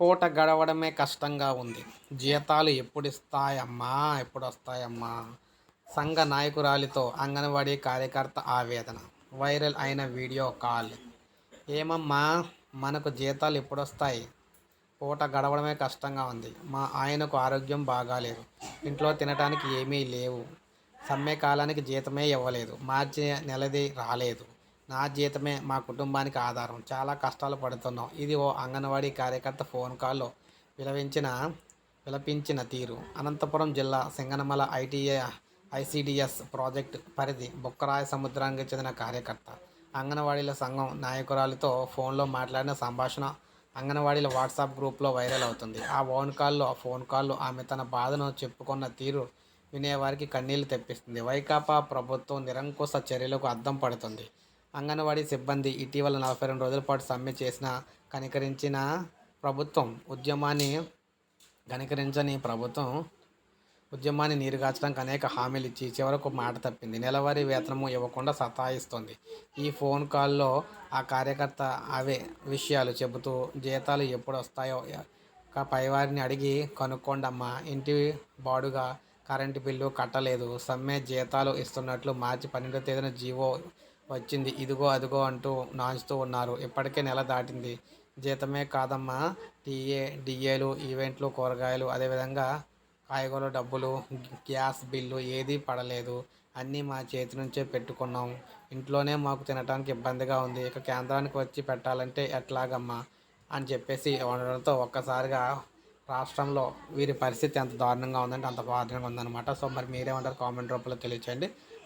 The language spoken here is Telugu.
పూట గడవడమే కష్టంగా ఉంది. జీతాలు ఎప్పుడు ఇస్తాయమ్మా ఎప్పుడు వస్తాయమ్మా సంఘ నాయకురాలితో అంగన్వాడీ కార్యకర్త ఆవేదన. వైరల్ అయిన వీడియో కాల్. ఏమమ్మా? మనకు జీతాలు ఎప్పుడు వస్తాయి పూట గడవడమే కష్టంగా ఉంది. మా ఆయనకు ఆరోగ్యం బాగాలేదు. ఇంట్లో తినడానికి ఏమీ లేవు. సమ్మె కాలానికి జీతమే ఇవ్వలేదు. మార్చి నెలది రాలేదు. నా జీతమే మా కుటుంబానికి ఆధారం. చాలా కష్టాలు పడుతున్నాం. ఇది ఓ అంగన్వాడీ కార్యకర్త ఫోన్ కాల్లో విలవించిన విలపించిన తీరు. అనంతపురం జిల్లా సింగనమల ఐటీఏ ఐసిడిఎస్ ప్రాజెక్ట్ పరిధి బుక్కరాయ సముద్రానికి చెందిన కార్యకర్త. అంగన్వాడీల సంఘం నాయకురాలతో ఫోన్లో మాట్లాడిన సంభాషణ అంగన్వాడీల వాట్సాప్ గ్రూప్లో వైరల్ అవుతుంది. ఆ ఫోన్ కాల్లో ఫోన్ కాల్లో ఆమె తన బాధను చెప్పుకున్న తీరు వినేవారికి కన్నీళ్ళు తెప్పిస్తుంది. వైకాపా ప్రభుత్వం నిరంకుశ చర్యలకు అద్దం పడుతుంది. అంగన్వాడీ సిబ్బంది ఇటీవల నలభై రెండు రోజుల పాటు సమ్మె చేసిన కనికరించిన ప్రభుత్వం ఉద్యమాన్ని కనికరించని ప్రభుత్వం ఉద్యమాన్ని నీరుగార్చడానికి అనేక హామీలు ఇచ్చి చివరకు మాట తప్పింది. నెలవారీ వేతనము ఇవ్వకుండా సతాయిస్తుంది. ఈ ఫోన్ కాల్లో ఆ కార్యకర్త అవే విషయాలు చెబుతూ జీతాలు ఎప్పుడు వస్తాయో పైవారిని అడిగి కనుక్కోండమ్మా ఇంటి బాడుగా కరెంటు బిల్లు కట్టలేదు. సమ్మె జీతాలు ఇస్తున్నట్లు మార్చి పన్నెండో తేదీన జీవో వచ్చింది. ఇదిగో అదిగో అంటూ నాంచుతూ ఉన్నారు. ఇప్పటికే నెల దాటింది. జీతమే కాదమ్మా. టీఏ డిఏలు ఈవెంట్లు కూరగాయలు అదేవిధంగా కాయగూరల డబ్బులు గ్యాస్ బిల్లు ఏదీ పడలేదు. అన్నీ మా చేతి నుంచే పెట్టుకున్నాం. ఇంట్లోనే మాకు తినడానికి ఇబ్బందిగా ఉంది. ఇక కేంద్రానికి వచ్చి పెట్టాలంటే ఎట్లాగమ్మా? అని చెప్పేసి ఉండడంతో ఒక్కసారిగా రాష్ట్రంలో వీరి పరిస్థితి ఎంత దారుణంగా ఉందంటే అంత దారుణంగా ఉందన్నమాట. సో మరి మీరేమంటారు? కామెంట్ రూపంలో తెలియచేయండి.